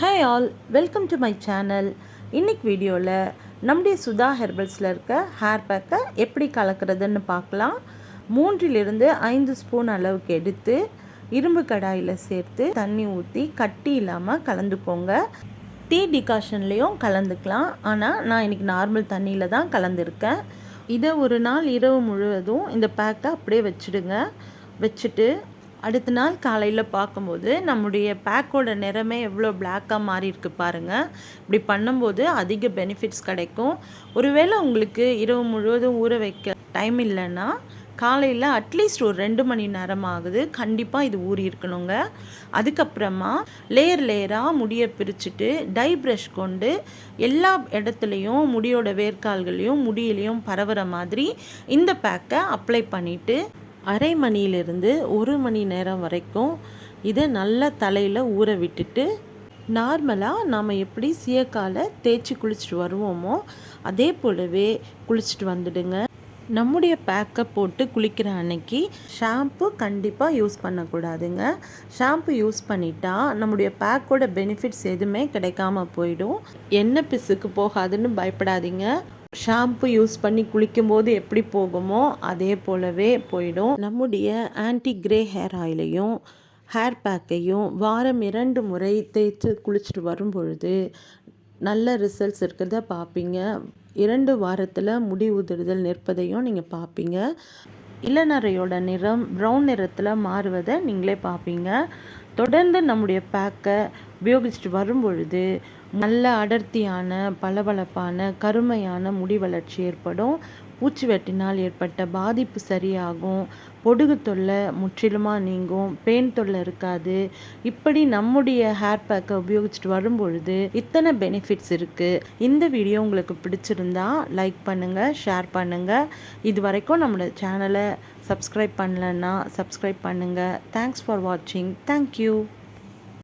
Hi all welcome to my channel இன்னைக்கு வீடியோவில் நம்முடைய சுதா ஹெர்பல்ஸில் இருக்க ஹேர் பேக்கை எப்படி கலக்கிறதுன்னு பார்க்கலாம். மூன்றிலிருந்து ஐந்து ஸ்பூன் அளவுக்கு எடுத்து இரும்பு கடாயில் சேர்த்து தண்ணி ஊற்றி கட்டி இல்லாமல் கலந்துக்கோங்க. டீ டிகாஷன்லேயும் கலந்துக்கலாம். ஆனால் நான் இன்றைக்கி நார்மல் தண்ணியில் தான் கலந்துருக்கேன். இதை ஒரு நாள் இரவு முழுவதும் இந்த பேக்கை அப்படியே வச்சுடுங்க. வச்சுட்டு அடுத்த நாள் காலையில் பார்க்கும்போது நம்முடைய பேக்கோட நிறமே எவ்வளோ பிளாக்காக மாறி இருக்கு பாருங்கள் இப்படி பண்ணும்போது அதிக பெனிஃபிட்ஸ் கிடைக்கும். ஒருவேளை உங்களுக்கு இரவு முழுவதும் ஊற வைக்க டைம் இல்லைன்னா காலையில் அட்லீஸ்ட் ஒரு ரெண்டு மணி நேரம் ஆகுது கண்டிப்பாக இது ஊறி இருக்கணுங்க. அதுக்கப்புறமா லேயர் லேயராக முடியை பிரிச்சுட்டு டை ப்ரஷ் கொண்டு எல்லா இடத்துலையும் முடியோட வேர்க்கால்களையும் முடியிலையும் பரவுற மாதிரி இந்த பேக்கை அப்ளை பண்ணிவிட்டு அரை மணியிலிருந்து ஒரு மணி நேரம் வரைக்கும் இதை நல்லா தலையில் ஊற விட்டுட்டு நார்மலாக நாம் எப்படி சீயக்காலை தேய்ச்சி குளிச்சுட்டு வருவோமோ அதே போலவே குளிச்சுட்டு வந்துடுங்க. நம்முடைய பேக்கை போட்டு குளிக்கிற அன்னைக்கு ஷாம்பு கண்டிப்பாக யூஸ் பண்ணக்கூடாதுங்க. ஷாம்பு யூஸ் பண்ணிட்டா நம்முடைய பேக்கோட பெனிஃபிட்ஸ் எதுவுமே கிடைக்காம போயிடும். எண்ணெய் பிசுக்கு போகாதுன்னு பயப்படாதீங்க. ஷாம்பு யூஸ் பண்ணி குளிக்கும்போது எப்படி போகுமோ அதே போலவே போயிடும். நம்முடைய ஆன்டி கிரே ஹேர் ஆயிலையும் ஹேர் பேக்கையும் வாரம் இரண்டு முறை தேய்ச்சி குளிச்சுட்டு வரும் பொழுது நல்ல ரிசல்ட்ஸ் இருக்கிறத பார்ப்பீங்க இரண்டு வாரத்தில் முடி உதிர்தல் நிற்பதையும் நீங்கள் பார்ப்பீங்க இளநரையோட நிறம் ப்ரௌன் நிறத்தில் மாறுவதை நீங்களே பார்ப்பீங்க. தொடர்ந்து நம்முடைய பேக்கை உபயோகிச்சுட்டு வரும் பொழுது நல்ல அடர்த்தியான பளபளப்பான கருமையான முடி வளர்ச்சி ஏற்படும். பூச்சி வெட்டினால் ஏற்பட்ட பாதிப்பு சரியாகும். பொடுகு தொல்லை முற்றிலுமாக நீங்கும். பெயின் தொல்லை இருக்காது. இப்படி நம்முடைய ஹேர் பேக்கை உபயோகிச்சுட்டு வரும்பொழுது இத்தனை பெனிஃபிட்ஸ் இருக்குது இந்த வீடியோ உங்களுக்கு பிடிச்சிருந்தா லைக் பண்ணுங்கள் ஷேர் பண்ணுங்கள் இது வரைக்கும் நம்மளோட சேனலை சப்ஸ்கிரைப் பண்ணலன்னா சப்ஸ்கிரைப் பண்ணுங்கள் தேங்க்ஸ் ஃபார் வாட்சிங் தேங்க்யூ